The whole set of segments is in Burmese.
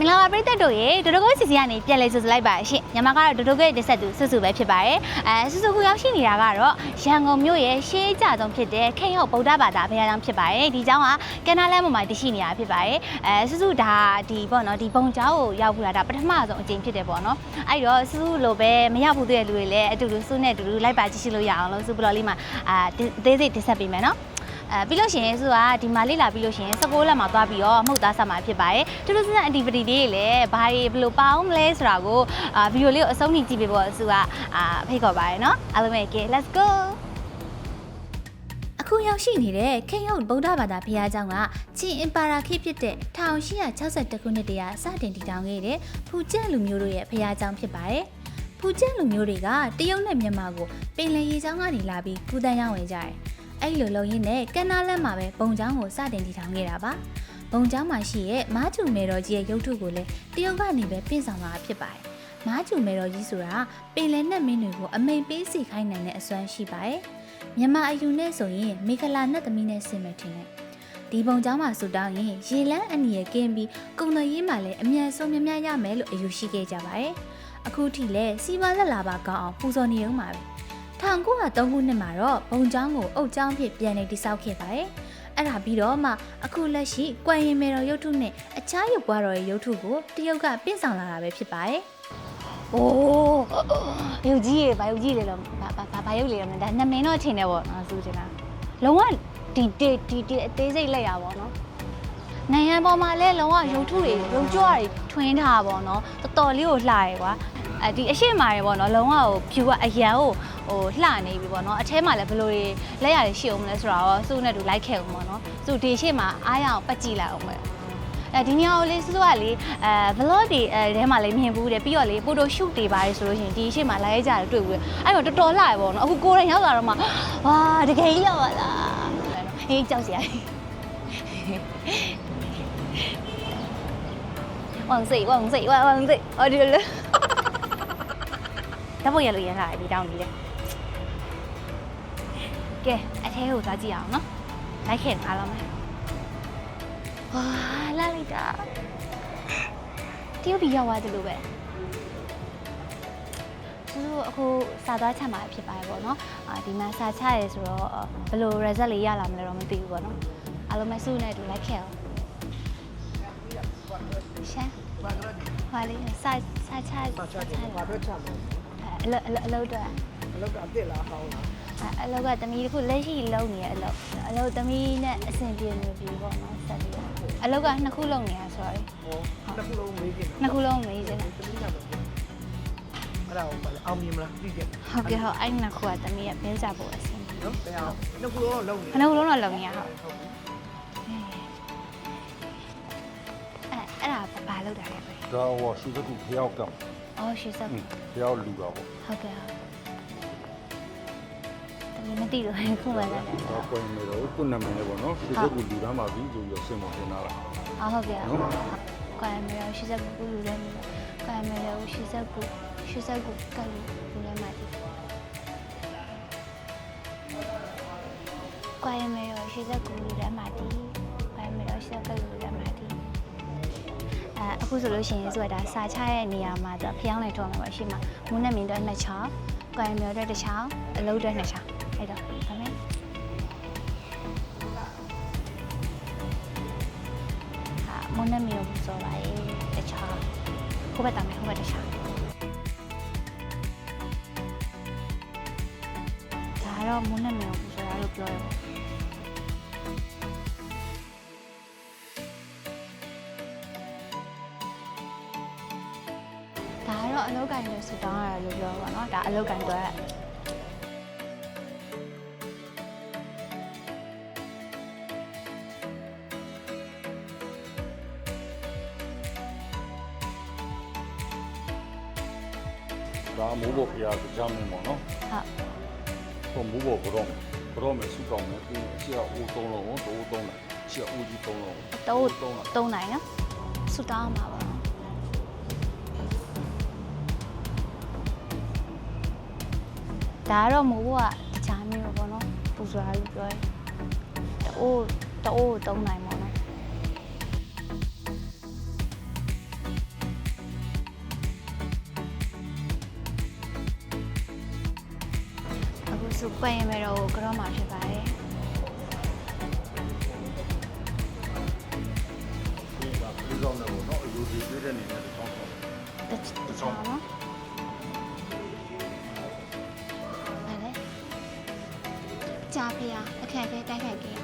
မင်္ဂလာပါပရိသတ်တို့ရေဒိုဒိုကိုစီစီကနေပြန်လဲဆိုစလိုက်ပါရှင်ညီမကတော့ဒိုဒိုကိုတက်ဆက်သူဆွဆွပဲဖြစ်ပါတယ်အဲဆွဆွကိုရောက်ရှိနေတာကတော့ရန်ကုန်မြို့ရဲ့ရှေးကြဆုံးဖြစ်တဲ့ခိတ်ဟုတ်ဗုဒ္ဓဘာသာဘုရားကျောင်းဖြစ်ပါတယ်ဒီကျောင်းကကန္နာလမ်းပေါ်မှာတည်ရှိနေတာဖြစ်ပါတယ်အဲဆွဆွဒါဒီပေါ့နော်ဒီဘုံကျောင်းကိုရောက်ဘူးလာဒါပထမဆုံးအကြိမ်ဖြစ်တယ်ပေါ့နော်အဲ့တော့ဆွဆွလိုပဲမရောက်ဘူးတဲ့လူတွေလည်းအတူတူဆွနဲ့အတူတူလိုက်ပါကြည့်ရှုလို့ရအောင်လို့ဆွဘလော်လေးမှာအာအသေးစိတ်တက်ဆက်ပေးမယ်နော် အဲပြီးလို့ရှိရင်ဆိုကဒီမှာလေ့လာပြီးလို့ရှိရင်16လက်မှာသွားပြီးတော့မှုတ်သားဆက်မှာဖြစ်ပါတယ်တူတူစစ activity တွေလည်းဘာတွေဘယ်လိုပါအောင်မလဲဆိုတာကိုအာဗီဒီယိုလေးကိုအဆုံးထိကြည့်ပေးဖို့အစုကအာဖိတ်ခေါ်ပါတယ်နော်အားလုံးပဲကဲ let's go အခုရောက်ရှိနေတဲ့ခေယုတ်ဗုဒ္ဓဘာသာဘုရားကျောင်းကချင်းအင်ပါရာခေတ်ဖြစ်တဲ့1862ခုနှစ်တည်းကစတင်တည်ထောင်ခဲ့တဲ့ဖူကျက်လူမျိုးတို့ရဲ့ဘုရားကျောင်းဖြစ်ပါတယ်။ဖူကျက်လူမျိုးတွေကတရုတ်နဲ့မြန်မာကိုပင်လယ်ရေကျောင်းကနေလာပြီးကူးတန်းရောက်ဝင်ကြတယ်။ အဲ့လိုလုံရင်းနဲ့ကန္နာလက်မှာပဲဘုံချောင်းကိုစတင်တည်ထောင်ခဲ့တာပါဘုံချောင်းမှာရှိတဲ့မားချူမေတော်ကြီးရဲ့ရုပ်ထုကိုလည်းတရုတ်ကနေပဲပြင်ဆောင်လာဖြစ်ပါတယ်မားကျူမဲတော်ကြီးဆိုတာပင်လယ်နဲ့မင်းတွေကိုအမိန်ပေးစီခိုင်းနိုင်တဲ့အစွမ်းရှိပါတယ်။မြန်မာအယူနဲ့ဆိုရင်မေခလာနဲ့သမီးနဲ့ဆင်မယ်ထင်တယ်။ဒီပုံကြောင်းမှာဆူတောင်းရင်ရေလန်းအနီရကင်းပြီးကုံတော်ရင်းမှာလည်းအမြန်ဆုံးများများရမယ်လို့အယူရှိခဲ့ကြပါတယ်။အခုထိလည်းစီပါလက်လာပါကောင်းအောင်ပူဇော်နေုံပါပဲ။ 1903ခုနှစ်မှာတော့ဘုံเจ้าကိုအုတ်เจ้าဖြစ်ပြန်နေတိစောက်ခဲ့ပါတယ်။အဲ့ဒါပြီးတော့မှအခုလက်ရှိကွမ်ရင်မေတော်ရုပ်ထုနဲ့အခြားရုပ်ပွားတော်ရဲ့ရုပ်ထုကိုတရုတ်ကပြင်ဆောင်လာတာပဲဖြစ်ပါတယ်။အိုးရုပ်ကြီးရေဘာရုပ်ကြီးလေတော့ဘာဘာဘာရုပ်လေတော့ဒါနှစ်မင်းတော့ထင်တယ်ပေါ့နော်စူးချင်တာလုံးဝဒီဒီဒီဒီအသေးစိတ်လက်ရပါတော့နိုင်ငံပေါ်မှာလဲလုံးဝရုပ်ထုတွေရုပ်ကြွတွေထွင်းထားပါတော့နော်တော်တော်လေးကိုလှရဲကွာအဲဒီအရှိမတွေပေါ့နော်လုံးဝဟိုဖြူကအရန်ကို ဟိုလှနေပြီပေါ့နော်အထဲမှာလည်းဘယ်လိုတွေလက်ရတွေရှိအောင်မလဲဆိုတော့စုနဲ့တူလိုက်ခဲ့အောင်ပေါ့နော်စုဒီရှိမှာအားရအောင်ပတ်ကြည့်လိုက်အောင်ပဲအဲဒီနေရာကိုလေစစိုးကလေအဲ vlog တွေအဲထဲမှာလည်းမြင်ဘူးတယ်ပြီးတော့လေ photo shoot တွေပါတယ်ဆိုလို့ရှိရင်ဒီအရှိမလာရဲကြတယ်တွေ့ဘူးတယ်အဲ့တော့တော်တော်လှရပေါ့နော်အခုကိုယ်တိုင်ရောက်လာတော့မှဝါတကယ်ကြီးရောက်လာလားဟေးကြောက်စရာဝမ်စိတ်ဝမ်စိတ်ဝမ်စိတ်အော်ဒီလိုဓာတ်ပုံရလို့ရလာတယ်ဒီတောင်း ကြီးလေကဲအထဲကိုသွားကြည့်အောင်နော်လိုက်ခဲ့အားလုံးမယ်ဝါလာလိုက်တာတရုတ်ပြည်ရောက်သွားတယ်လို့ပဲသူတို့အခုစာသားချက်မှာဖြစ်ပါတယ်ပေါ့နော်အာဒီမှာစာချရဲဆိုတော့ဘယ်လို result လေးရလာမလဲတော့မသိဘူးပေါ့နော်အားလုံးမစုနဲ့အတူလိုက်ခဲ့အောင်ရှမ်းဟာလေးစာစာချစာချဘာအတွက်ချမှာအလုပ်အလုပ်အလုပ်တော့အလုပ်ကအစ်စ်လားဟောင်းလား အလုပ်ကတမီးတစ်ခုလက်ရှိလုပ်နေတဲ့အလုပ်အလုပ်တမီးနဲ့အဆင်ပြေနေပြီပေါ့နော်ဆက်ပြီးတော့အလုပ်ကနှစ်ခုလုပ်နေတာဆိုတော့ဟောတစ်ခုလုံးမေးကြည့်နှစ်ခုလုံးမေးချင်တယ်တမီးကတော့အဲ့ဒါကိုအောင်မြင်မလားသိကြဟုတ်ကဲ့ဟုတ်အဲ့နှစ်ခုကတမီးကပဲကြဖို့အဆင်ပြေနော်တရားနှစ်ခုလုံးလုံးနေခဏခုလုံးတော့လုပ်နေရဟုတ်အဲ့အဲ့ဒါဘာလုပ်တာလဲပဲဒါဟောရှုစကုဖျောက်ကံအော်ရှိစပ်ဖျောက်လူတာပေါ့ဟုတ်ကဲ့ဟုတ် တမီးမသိလို့ခုပဲလာတယ်ဒါကိုယ်နေတော့ခုနမည်ပေါ့နော်ရှုစကုလူတန်းပါပြီဆိုပြီးတော့စင်မတင်လာတာအော်ဟုတ်ကဲ့ဟုတ်ကွာမေရရှိစပ်ကူလူလည်းမကွာမေရရှိစပ်ကူရှိစပ်ကူကလူလူလည်းမသိကွာမေရရှိစပ်ကူလူလည်းမသိကွာမေရရှိစပ်ကူလူလည်းမသိအဲအခုဆိုလို့ရှိရင်ဆိုတာစာချရဲ့နေရာမှာသူဖျောင်းလိုက်တော့မှာပါရှိမှာမုန်းနဲ့မင်းတော့နှစ်ချောင်း၊ကွယ်မျိုးတော့တစ်ချောင်းအလုံးတော့နှစ်ချောင်း အဲ့တော့ဒါမဲ့ဟာမုန်းနဲ့မင်းကိုဆိုပါရဲ့တစ်ချောင်းခုဘက်တောင်မယ်ခုဘက်တစ်ချောင်းဒါတော့မုန်းနဲ့မင်းကိုဆိုတာလို့ပြောရပါဒါကတော့အလောက်ကင်လို့ဆူတောင်းရတယ်လို့ပြောပါတော့ဒါအလောက်ကင်တော့ မိုးဘောဖျားကြောင်းနေပေါ့နော်ဟုတ်ဟိုမိုးဘောကတော့ကတော့မယ်စုကောင်းမယ်ပြီးရှေ့ကဦးသုံးလုံးကိုတိုးသုံးတယ်ရှေ့ကဦးကြီးသုံးလုံးတိုးသုံးတာသုံးနိုင်နော်ဆူတောင်းမှာပါဒါကတော့မိုးဘကတခြားမျိုးပေါ့နော်ပူဇော်ရလို့ပြောရင်တိုးတိုးသုံးနိုင်ပါ စုပွင့်ရမယ်တော့ကတော့မှာဖြစ်ပါတယ်ဒီကပြီးတော့လည်းတော့အယူဒီပြတဲ့နေနဲ့တောင်းတော့တချတချောင်းနော်ဗါလေကြာဖေးအခက်အခဲတိုက်ခိုက်ကြရ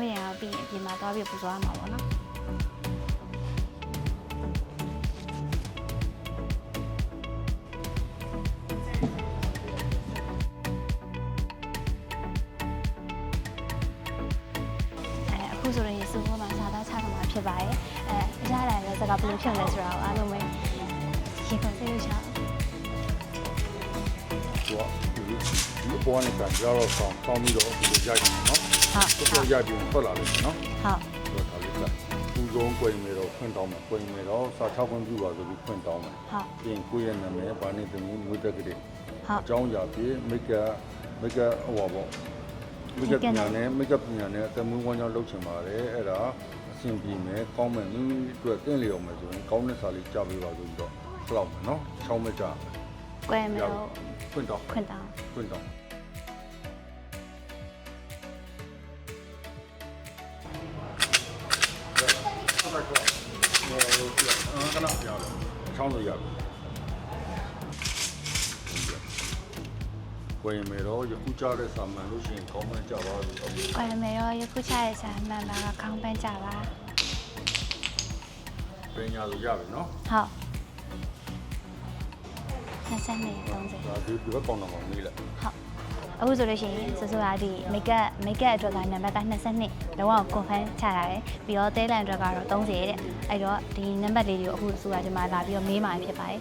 အမွေရအောင်ပြီးရင်ပြင်မှာသွားပြီးပူဇော်ရမှာပေါ့နော်အဲအခုဆိုရင်စုဖို့မှာစာသားချတော့မှာဖြစ်ပါတယ်အဲအရလာလည်းစကားဘယ်လိုဖြစ်မလဲဆိုတာကိုအားလုံးပဲရှင်းခွင့်ပြုချင်သူကဒီပေါ်နေတာကြောက်ဆောင်တောင်းပြီးတော့ဒီလိုရိုက်တယ်နော် ဟုတ်ဒီလိုရိုက်ပြီးထွက်လာတယ်နော်ဟုတ်တော့ဒါလေးကပူဆုံးကွင်မယ်တော့ဖွင့်တောင်းမယ်ကွင်မယ်တော့စာချောက်ခွင့်ပြုပါဆိုပြီးဖွင့်တောင်းမယ်ဟုတ်ပြင်ကိုယ့်ရဲ့နာမည်ဘာနေသမီးမွေးတက်ကလေးဟုတ်အကြောင်းအရာဖြစ်မိတ်ကမိတ်ကဟိုပါပေါ့မိတ်ကပညာနဲ့မိတ်ကပညာနဲ့အတမွေးဝမ်းကြောင်းလုပ်ချင်ပါတယ်အဲ့ဒါအဆင်ပြေမယ်ကောင်းမယ်မိမိအတွက်တင့်လျော်မယ်ဆိုရင်ကောင်းတဲ့စာလေးကြားပေးပါဆိုပြီးတော့လောက်မယ်နော်ချောင်းမကြကွယ်မယ်တော့ဖွင့်တော့ခွင့်တောင်းဖွင့်တော့ဟု ကနပြရတယ်ချောင်းလို့ရတယ်ကိုရင်မေတော့ယခုကြားတဲ့စာမှန်လို့ရှိရင်ကောင်းမှကြပါလို့ကွယ်မယ်တော့ယခုချရဲ့ဆာမှန်ပါကခေါင်းပန်းကြပါပညာလို့ရပြီနော်ဟုတ်20နဲ့30ဒါဒီဒီဘက်ကောင်းတော့မေးလိုက်ဟုတ် အခုဆိုလို့ရှိရင်ဆိုဆိုတာဒီမိတ်ကပ်မိတ်ကပ်အတွက်ကနံပါတ်က22လုံးဝ confirm ချတာတယ်ပြီးတော့တဲလန်အတွက်ကတော့30တဲ့အဲ့တော့ဒီနံပါတ်လေးတွေကိုအခုဆိုတာဒီမှာလာပြီးတော့မေးမှာဖြစ်ပါတယ်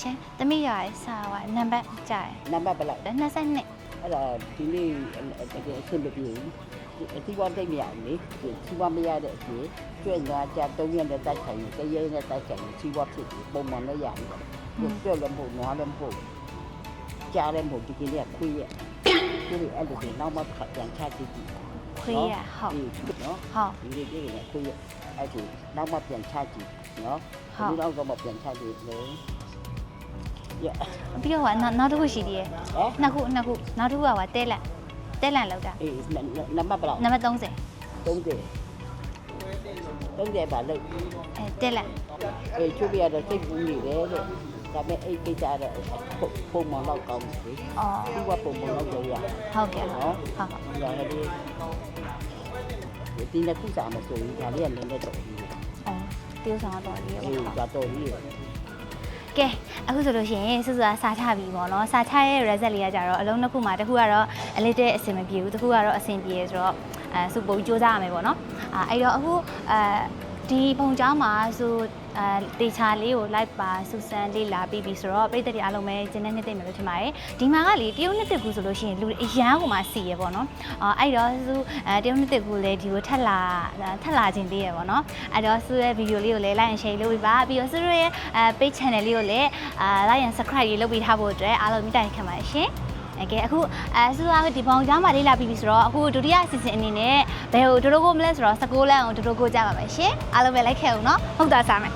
ရှင်သမီးရရဲ့စာကနံပါတ်ကြားတယ်နံပါတ်ဘယ်လောက်22အဲ့ဒါဒီနေ့တကယ်အဆင်မပြေဘူးအစီအပွားတိတ်မရဘူးလေစီးပွားမရတဲ့အပြင်ကျွဲ့သွားကြ၃ရက်နဲ့တိုက်ဆိုင်ရင်တရက်နဲ့တိုက်ဆိုင်ရင်စီးပွားဖြစ်ပြီးပုံမှန်လည်းရတယ်ကျွဲ့လည်းမဟုတ်နွားလည်းမဟုတ် ကြားလည်းမဟုတ်ဒီကနေ့ခွေးရက်ဒီလိုအဲ့လိုဆိုနောက်မှပြန်ချကြည့်ကြည့်ခွေးရဟုတ်နော်ဟုတ်ဒီနေ့ဒီနေ့ခွေးရက်အဲ့ဒီနောက်မှပြန်ချကြည့်နော်ဟုတ်ဒီနောက်တော့ပြန်ချကြည့်လေရပြီးတော့ကနောက်နောက်တစ်ခုရှိသေးတယ်ဟမ်နှစ်ခုနှစ်ခုနောက်တစ်ခုကကတဲလန်တဲလန်လောက်တာအေးနံပါတ်ဘယ်လောက်နံပါတ်30 30 30ပါလို့အဲတဲလန်အေးချိုးပြရတော့စိတ်ပူနေတယ်တဲ့ ဒါပေမဲ့အဲ့ကိစ္စတော့ပုံမှန်တော့ကောင်းတယ်လေအော်ဒီကပုံမှန်တော့ကြောက်ရဟုတ်ကဲ့ဟုတ်ဟုတ်ဟုတ်ရတယ်ဒီနေ့ခုစားမဆိုရင်ဒါလေးကလည်းလည်းတော့ဒီအော် tiêu ဆောင်တော့လေးရောအေးကတော့ဒီကဲအခုဆိုလို့ရှိရင်စွစွာစာချပြီပေါ့နော်စာချရဲ့ result လေးကကြတော့အလုံးနှစ်ခုမှာတစ်ခုကတော့အလေးတဲ့အဆင်မပြေဘူးတစ်ခုကတော့အဆင်ပြေဆိုတော့အဲစုပုံကြိုးစားရမယ်ပေါ့နော်အာအဲ့တော့အခုအဲဒီပုံချောင်းမှာဆို အဲတေချာလေးကို live ပါစူဆန်လေးလာပြီးပြီဆိုတော့ပြည်သက်တွေအားလုံးပဲကျင်းနေနေသိမယ်လို့ထင်ပါတယ်ဒီမှာကလေတရုတ်နှစ်တစ်ခုဆိုလို့ရှိရင်လူတွေအရန်ကိုမှစီရပေါ့နော်အာအဲ့တော့စုအဲတရုတ်နှစ်တစ်ခုလည်းဒီကိုထက်လာထက်လာခြင်းသေးရပေါ့နော်အဲ့တော့စုရဲ့ဗီဒီယိုလေးကိုလည်း like and share လုပ်ပြီးပါပြီးတော့စုရဲ့အဲ page channel လေးကိုလည်းအာ like and subscribe လေးလုပ်ပြီးထားဖို့အတွက်အားလုံးမိတိုင်ခံပါရှင် โอเคအခုအဲဆိုတော့ဒီပေါင်ကြားမှာလေးလာပြီးပြီဆိုတော့အခုဒုတိယအစီအစဉ်အနေနဲ့ဘယ်ကိုဒိုဒိုကိုမလဲဆိုတော့16လမ်းကိုဒိုဒိုကိုကြားပါမယ်ရှင်အားလုံးပဲလိုက်ခဲ့အောင်နော်ဟုတ်တာစားမယ်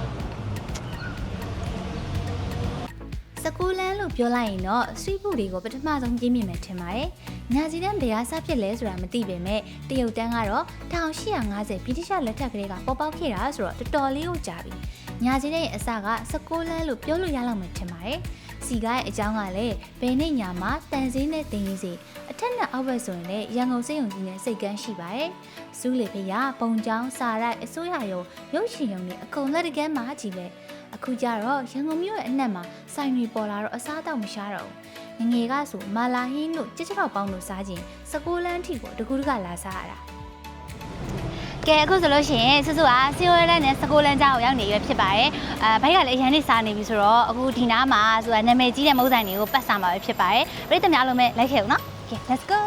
စကူလန်းလို့ပြောလိုက်ရင်တော့ဆွီးပူတွေကိုပထမဆုံးပြင်းမြင်မယ်ထင်ပါတယ်။ညာစီတန်းဘယ်ဟာစဖြစ်လဲဆိုတာမသိပေမဲ့တရုတ်တန်းကတော့1850ဗြိတိရှလက်ထက်ကလေးကပေါ်ပေါက်ခဲ့တာဆိုတော့တော်တော်လေးကိုကြာပြီ။ညာစီတန်းရဲ့အစကစကူလန်းလို့ပြောလို့ရလောက်မှထင်ပါတယ်။ စီကားရဲ့အကြောင်းကလည်းဘယ်နဲ့ညာမှာတန်စင်းနဲ့တင်ရင်းစီအထက်နဲ့အောက်ဘက်ဆိုရင်လည်းရန်ကုန်စိတ်ုံကြီးနဲ့စိတ်ကန်းရှိပါတယ်။စူးလေဖေးရပုံချောင်းစာရိုက်အစိုးရရုံရုပ်ရှင်ရုံနဲ့အကုန်လက်တကမ်းမှာကြီးပဲ။အခုကျတော့ရန်ကုန်မြို့ရဲ့အနှက်မှာစိုင်တွေပေါ်လာတော့အစားအသောက်မရှားတော့ဘူးငငယ်ကဆိုမာလာဟင်းတို့ကြက်ကြောက်ပေါင်းတို့စားခြင်းစကိုလန်းထီကိုတကူတကလာစားရတာ ကဲအခုဆိုလို့ရှိရင်ဆူဆူကစီယိုရဲနဲ့စကိုလန်းကြားကိုရောက်နေရဖြစ်ပါတယ်အဲဘိုက်ကလည်းအရန်လေးစားနေပြီဆိုတော့အခုဒီနားမှာဆိုတာနာမည်ကြီးတဲ့မုံဆိုင်တွေကိုပတ်စားမှာပဲဖြစ်ပါတယ်ပြည်သူများအားလုံးပဲလိုက်ခဲ့ဦးနော်ကဲ let's go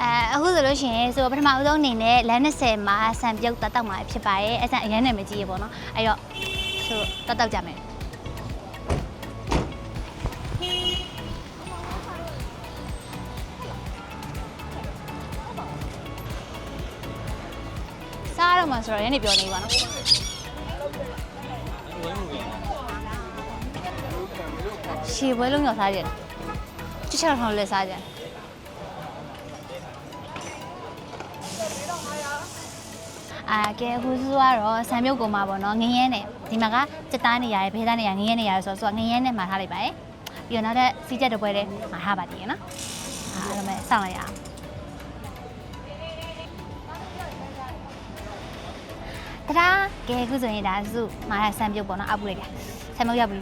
အဲအခုဆိုလို့ရှိရင်ဆိုပထမဦးဆုံးအနေနဲ့လမ်း20မှာဆန်ပြုတ်တတ်တော့မှာဖြစ်ပါတယ်အဆန်အရန်နဲ့မကြီးရပေါ့နော်အဲ့တော့ဆိုတတ်တော့ကြမယ် စားရမှာဆိုတော့ရန်နေပြောနေပါနော်ရှေ့ဘွဲလုံးရောက်စားကြတယ်ချစ်ချောက်ထောင်းလက်စားကြတယ်အာကဲအခုဆိုတော့ဆံမြုပ်ကုန်မှာပေါ့နော်ငရဲနဲ့ဒီမှာကစက်သားနေရတယ်ဖဲသားနေရငရဲနေရတယ်ဆိုတော့ဆိုတော့ငရဲနဲ့မှာထားလိုက်ပါတယ်ပြီးတော့နောက်ထပ်စီးချက်တစ်ပွဲလေးမှာထားပါတည်ရနော်အားလုံးပဲစောင့်လိုက်ရအောင် တရာကဲအခုဆိုရင်ဒါစုမာရဆံပြုတ်ပေါ့နော်အောက်ပူလိုက်တာဆံမြုပ်ရောက်ပြီ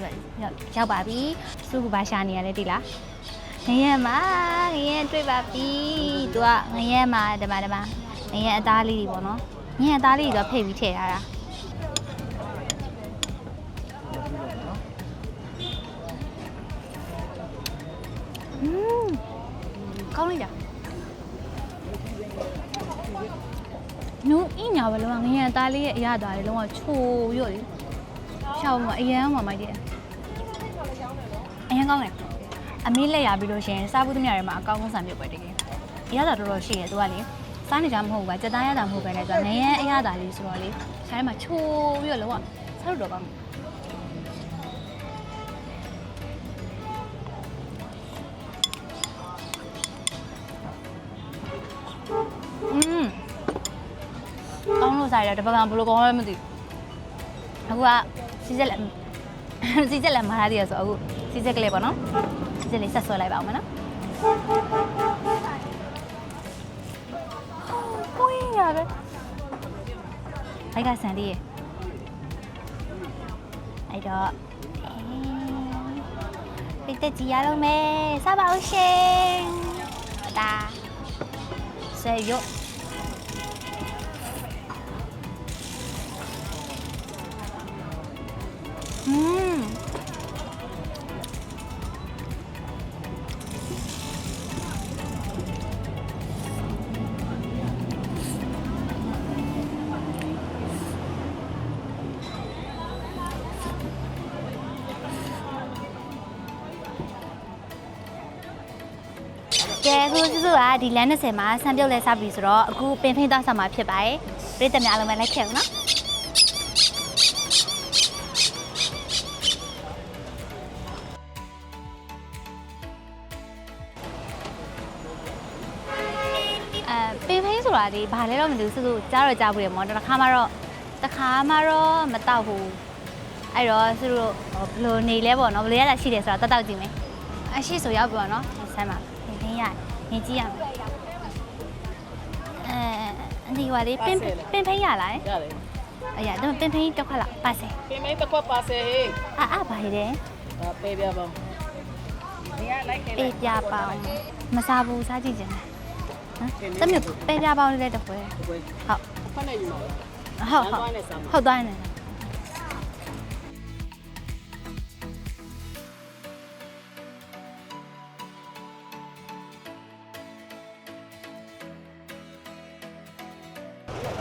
ရောက်ပါပြီစုကဘာရှာနေရလဲတိလားငရဲမှာငရဲတွေ့ပါပြီသူကငရဲမှာဒီမှာဒီမှာငရဲအသားလေးတွေပေါ့နော်ညံသားလေးတော့ဖိတ်ပြီးထည့်ထားတာอืมကောင်းလိုက်တာ နူးအင်းညာပဲလုံးဝငရံသားလေးရဲ့အရသာလေးလုံးဝချိုးရော့လေရှောင်းမှာအရန်မှာမိုက်တယ်အရန်ကောင်းတယ်အမေးလက်ရပြီးလို့ရှရင်စားဖို့သမျှတွေမှာအကောင်းဆုံးဆန်ပြုတ်ပဲတကယ်အရသာတော်တော်ရှိတယ်သူကလေစားနေကြမဟုတ်ဘူးကစက်သားရတာမဟုတ်ပဲねဆိုတော့ငရဲအရသာလေးဆိုတော့လေဆိုင်မှာချိုးပြီးတော့လောကစားလို့တော့ကောင်းတယ် စားရတာတပတ်ကဘယ်လိုကောင်းလဲမသိဘူးအခုကစီးစက်လက်စီးစက်လက်မထားသေးရဆိုအခုစီးစက်ကလေးပေါ့နော်စီးစက်လေးဆက်ဆွဲလိုက်ပါအောင်မနော်ကိုင်းရပဲဘိုက်ကဆန်လေးရအဲ့တော့ပိတ်သက်ကြည့်ရအောင်မယ်စပါအောင်ရှင်ဒါဆေယော อืมကဲအခုစုစုကဒီလမ်း20မှာဆံပြုတ်လဲစပြီဆိုတော့အခုပင်ဖိန်းသားဆက်မှာဖြစ်ပါတယ်ပြည်သက်များအားလုံးပဲလိုက်ခဲ့အောင်နော် အဲပင်ဖိန်းဆိုတာဒီဘာလဲတော့မသိဘူးစုစုကြားတော့ကြားဘူးရမောတစ်ခါမှတော့တစ်ခါမှတော့မတော့ဘူးအဲ့တော့စုတို့ဘယ်လိုနေလဲပေါ့နော်ဘယ်လိုရတာရှိတယ်ဆိုတော့တတ်တော့ကြည့်မယ်အရှိဆိုရောက်ပြီပေါ့နော်ဒီဆမ်းမှာပင်ဖိန်းရနေကြည့်ရမယ်အဲဒီဟွာလေးပင်ပင်ဖိန်းရလားရတယ်အဲ့ရတော့ပင်ဖိန်းတစ်ခွက်လောက်ပါစေပင်မတစ်ခွက်ပါစေဟေးအာအာဘာလဲဒါပေးပြပါဦးဒီကလိုက်ခဲ့ပေးပြပေါင်းမစားဘူးစားကြည့်ကြတယ် ဟမ်သမီးပေးပြပေါင်းလေးလည်းတစ်ခွက်ဟုတ်ဖက်နေယူမှာဟုတ်ဟုတ်ဟုတ်သွားနေစမ်းဟုတ်သွားနေ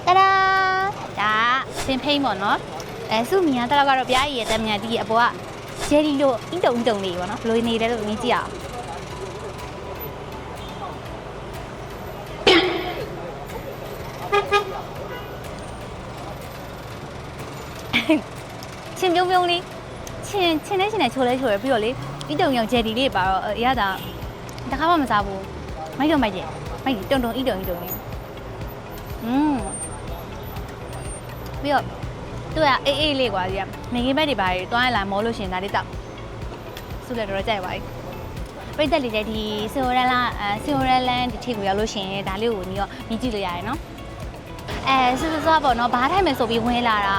တဒါဒါပင်ဖိန်းပေါ့နော်အဲစုမီယာတက်တော့ကတော့ပြားရည်ရဲ့တမန်ဒီအပေါ်ကဂျယ်ဒီလိုအင်းတုံအင်းတုံလေးပေါ့နော်ဘယ်လိုနေလဲလို့မြင်ကြည့်အောင်ချင်းပြုံးပြုံးလေး ချင်းချင်းနဲ့ချင်းနဲ့ချိုးလဲချိုးရပြီးတော့လေအင်းတုံရောင်ဂျယ်ဒီလေးပါတော့အရသာတခါမှမစားဘူးမိုက်တော့မိုက်ကြမိုက်တုံတုံအင်းတုံအင်းတုံလေးอืมပြီးတော့သူကအေးအေးလေးကွာကြီးကနေကင်းဘက်တွေပါတွားရလာမောလို့ရှရင်ဒါလေးတောက်စုလည်းတော့ကြိုက်ပါပြီပြိတက်လေးတဲ့ဒီဆီယိုရလန်အဲဆီယိုရလန်ဒီထိကိုရောက်လို့ရှရင်ဒါလေးကိုနီးတော့မြင်ကြည့်လို့ရတယ်နော် အဲစစစပေါ့နော်ဘားထိုင်မယ်ဆိုပြီးဝင်လာတာ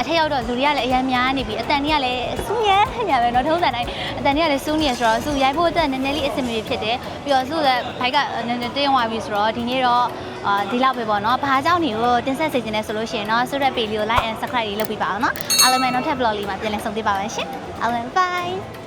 အထက်ရောက်တော့လူတွေကလည်းအများများနေပြီအတန်တွေကလည်းစူးရဲညာပဲနော်ထုံးစံတိုင်းအတန်တွေကလည်းစူးနေရဆိုတော့စူးရိုက်ဖို့အတွက်နည်းနည်းလေးအဆင်ပြေဖြစ်တယ်ပြီးတော့စူးလည်းဘိုက်ကနည်းနည်းတင်းသွားပြီဆိုတော့ဒီနေ့တော့အာဒီလောက်ပဲပေါ့နော်ဘာကြောင့်နေကိုတင်ဆက်စေချင်တယ်ဆိုလို့ရှိရင်တော့ဆိုရက်ပေလေးကို like and subscribe လေးလုပ်ပေးပါအောင်နော်အားလုံးပဲနောက်ထပ် vlog လေးမှာပြန်လည်ဆုံတွေ့ပါမယ်ရှင်အားလုံး bye